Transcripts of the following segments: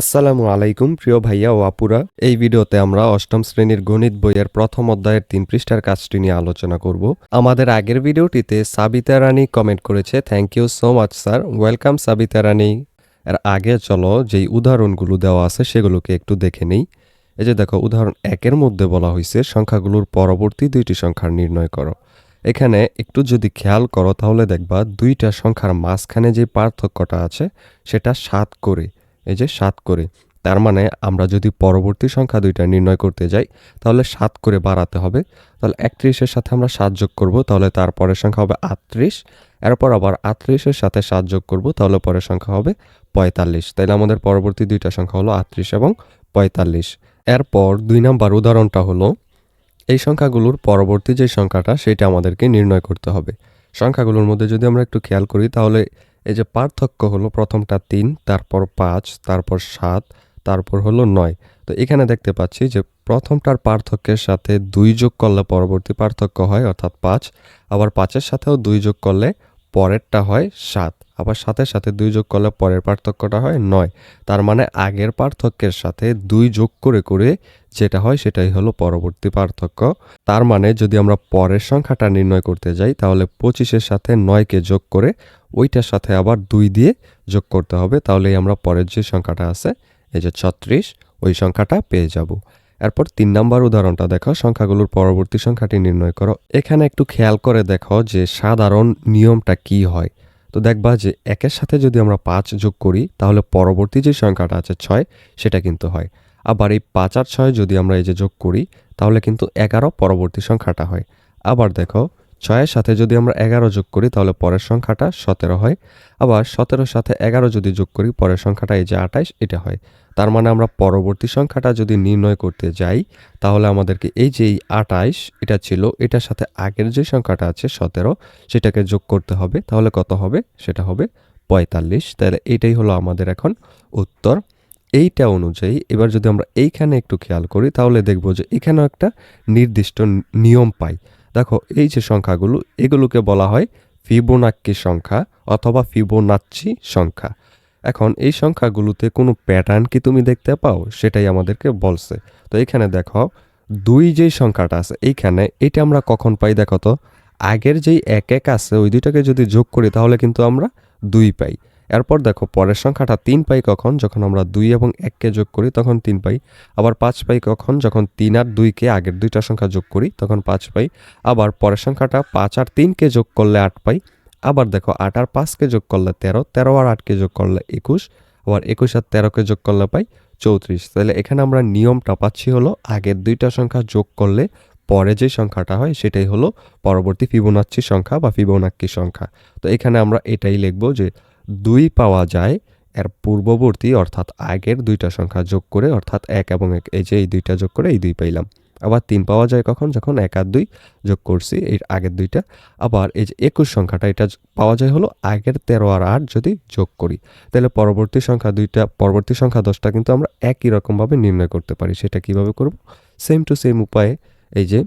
আসসালামু আলাইকুম, প্রিয় ভাইয়া ও আপুরা। এই ভিডিওতে আমরা অষ্টম শ্রেণির গণিত বইয়ের প্রথম অধ্যায়ের তিন পৃষ্ঠার কাজটি নিয়ে আলোচনা করব। আমাদের আগের ভিডিওটিতে সাবিতা রানী কমেন্ট করেছে thank you so much sir welcome Sabita Rani. এর আগে চলো, যেই উদাহরণগুলো দেওয়া আছে সেগুলোকে একটু দেখে নেই। এই যে দেখো, উদাহরণ একের মধ্যে বলা হয়েছে সংখ্যাগুলোর পরবর্তী দুইটি সংখ্যার নির্ণয় করো। এখানে একটু যদি খেয়াল করো, তাহলে দেখবা দুইটা সংখ্যার মাঝখানে যে পার্থক্যটা আছে, সেটা সাত করে। এই যে সাত করে, তার মানে আমরা যদি পরবর্তী সংখ্যা দুইটা নির্ণয় করতে যাই, তাহলে সাত করে বাড়াতে হবে। তাহলে একত্রিশের সাথে আমরা সাত যোগ করব, তাহলে তার পরের সংখ্যা হবে আটত্রিশ। এরপর আবার আটত্রিশের সাথে সাত যোগ করব, তাহলে পরের সংখ্যা হবে পঁয়তাল্লিশ। তাইলে আমাদের পরবর্তী দুইটা সংখ্যা হলো আটত্রিশ এবং পঁয়তাল্লিশ। এরপর দুই নাম্বার উদাহরণটা হলো, এই সংখ্যাগুলোর পরবর্তী যে সংখ্যাটা, সেটা আমাদেরকে নির্ণয় করতে হবে। সংখ্যাগুলোর মধ্যে যদি আমরা একটু খেয়াল করি, তাহলে এই যে পার্থক্য হলো প্রথমটা তিন, তারপর পাঁচ, তারপর সাত, তারপর হলো নয়। তো এখানে দেখতে পাচ্ছি যে প্রথমটার পার্থক্যের সাথে দুই যোগ করলে পরবর্তী পার্থক্য হয়, অর্থাৎ পাঁচ। আবার পাঁচের সাথেও দুই যোগ করলে পরেরটা হয় সাত। আবার সাথে সাথে দুই যোগ করলে পরের পার্থক্যটা হয় নয়। তার মানে আগের পার্থক্যের সাথে দুই যোগ করে করে যেটা হয় সেটাই হলো পরবর্তী পার্থক্য। তার মানে যদি আমরা পরের সংখ্যাটা নির্ণয় করতে যাই, তাহলে পঁচিশের সাথে নয়কে যোগ করে ওইটার সাথে আবার দুই দিয়ে যোগ করতে হবে, তাহলেই আমরা পরের যে সংখ্যাটা আছে, এই যে ছত্রিশ, ওই সংখ্যাটা পেয়ে যাব। এরপর তিন নাম্বার উদাহরণটা দেখো, সংখ্যাগুলোর পরবর্তী সংখ্যাটি নির্ণয় করো। এখানে একটু খেয়াল করে দেখো যে সাধারণ নিয়মটা কি হয়। তো দেখবা যে একের সাথে যদি আমরা পাঁচ যোগ করি, তাহলে পরবর্তী যে সংখ্যাটা আছে ছয়, সেটা কিন্তু হয়। আবার এই পাঁচ আর ছয় যদি আমরা এই যে যোগ করি, তাহলে কিন্তু এগারো পরবর্তী সংখ্যাটা হয়। আবার দেখো ছয়ের সাথে যদি আমরা এগারো যোগ করি, তাহলে পরের সংখ্যাটা সতেরো হয়। আবার সতেরোর সাথে এগারো যদি যোগ করি, পরের সংখ্যাটা এই যে আঠাইশ, এটা হয়। তার মানে আমরা পরবর্তী সংখ্যাটা যদি নির্ণয় করতে যাই, তাহলে আমাদেরকে এই যে এই আঠাইশ, এটা ছিল, এটার সাথে আগের যে সংখ্যাটা আছে সতেরো, সেটাকে যোগ করতে হবে। তাহলে কত হবে? সেটা হবে পঁয়তাল্লিশ। তাহলে এইটাই হলো আমাদের এখন উত্তর। এইটা অনুযায়ী এবার যদি আমরা এইখানে একটু খেয়াল করি, তাহলে দেখব যে এখানেও একটা নির্দিষ্ট নিয়ম পাই। দেখো, এই যে সংখ্যাগুলো, এগুলোকে বলা হয় ফিবোনাক্কি সংখ্যা অথবা ফিবোনাচ্ছি সংখ্যা। এখন এই সংখ্যাগুলোতে কোনো প্যাটার্ন কি তুমি দেখতে পাও? সেটাই আমাদেরকে বলছে। তো এখানে দেখো, দুই যেই সংখ্যাটা আছে, এইখানে এটা আমরা কখন পাই দেখো তো? আগের যেই এক এক আছে, ওই দুইটাকে যদি যোগ করি, তাহলে কিন্তু আমরা দুই পাই। এরপর দেখো, পরের সংখ্যাটা তিন পাই কখন? যখন আমরা দুই এবং এককে যোগ করি, তখন তিন পাই। আবার পাঁচ পাই কখন? যখন তিন আর দুইকে আগের দুইটা সংখ্যা যোগ করি, তখন পাঁচ পাই। আবার পরের সংখ্যাটা পাঁচ আর তিনকে যোগ করলে আট পাই। আবার দেখো, আট আর পাঁচকে যোগ করলে তেরো তেরো আর আটকে যোগ করলে একুশ, আবার একুশ আর তেরোকে যোগ করলে পাই চৌত্রিশ। তাহলে এখানে আমরা নিয়মটা পাচ্ছি হলো, আগের দুইটা সংখ্যা যোগ করলে পরে যে সংখ্যাটা হয়, সেটাই হলো পরবর্তী ফিবোনাচ্ছি সংখ্যা বা ফিবোনাক্কি সংখ্যা। তো এখানে আমরা এটাই লিখব যে দুই পাওয়া যায়, এর পূর্ববর্তী অর্থাৎ আগের দুইটা সংখ্যা যোগ করে অর্থাৎ এক এবং এক, এই যে এই দুইটা যোগ করে এই দুই পাইলাম। আবার তিন পাওয়া যায় কখন? যখন এক আর দুই যোগ করছি, এর আগের দুইটা। আবার এই যে একুশ সংখ্যাটা, এটা পাওয়া যায় হলো আগের তেরো আর আট যদি যোগ করি। তাহলে পরবর্তী সংখ্যা দুইটা, পরবর্তী সংখ্যা দশটা কিন্তু আমরা একই রকমভাবে নির্ণয় করতে পারি। সেটা কীভাবে করব? সেম টু সেম উপায়ে এই যে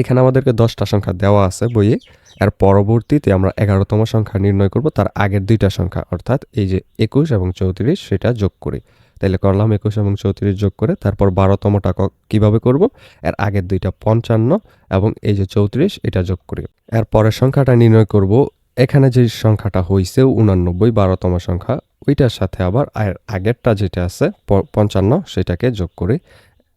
এখানে আমাদেরকে দশটা সংখ্যা দেওয়া আছে বইয়ে। এর পরবর্তীতে আমরা এগারোতম সংখ্যা নির্ণয় করব, তার আগের দুইটা সংখ্যা, অর্থাৎ এই যে একুশ এবং চৌত্রিশ, সেটা যোগ করি। তাহলে করলাম একুশ এবং চৌত্রিশ যোগ করে, তারপর বারোতমটা কীভাবে করব? এর আগের দুইটা পঞ্চান্ন এবং এই যে চৌত্রিশ, এটা যোগ করি। এর পরের সংখ্যাটা নির্ণয় করব, এখানে যে সংখ্যাটা হয়েছে উনানব্বই, বারোতম সংখ্যা, ওইটার সাথে আবার আগেরটা যেটা আছে পঞ্চান্ন, সেটাকে যোগ করি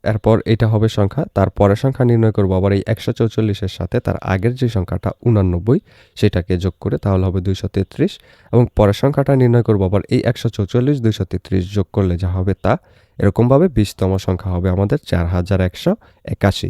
এরপর এটা হবে সংখ্যা তার পরের সংখ্যা নির্ণয় করব, আবার এই একশো চৌচল্লিশের সাথে তার আগের যে সংখ্যাটা উনানব্বই, সেটাকে যোগ করে তাহলে হবে দুইশো তেত্রিশ, এবং পরের সংখ্যাটা নির্ণয় করব, আবার এই একশো চৌচল্লিশ, দুইশো তেত্রিশ যোগ করলে যা হবে তা এরকমভাবে বিশতম সংখ্যা হবে আমাদের চার হাজার একশো একাশি।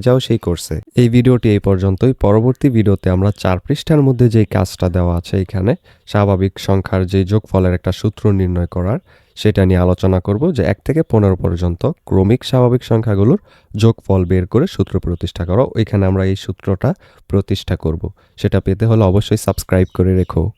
যাও সেই কোর্সে। এই ভিডিওটি এই পর্যন্তই। পরবর্তী ভিডিওতে আমরা চার পৃষ্ঠার মধ্যে যেই কাজটা দেওয়া আছে এখানে, স্বাভাবিক সংখ্যার যে যোগফলের একটা সূত্র নির্ণয় করার, সেটা নিয়ে আলোচনা করব যে এক থেকে পনেরো পর্যন্ত ক্রমিক স্বাভাবিক সংখ্যাগুলোর যোগফল বের করে সূত্র প্রতিষ্ঠা করো। ওইখানে আমরা এই সূত্রটা প্রতিষ্ঠা করব। সেটা পেতে হলে অবশ্যই সাবস্ক্রাইব করে রেখো।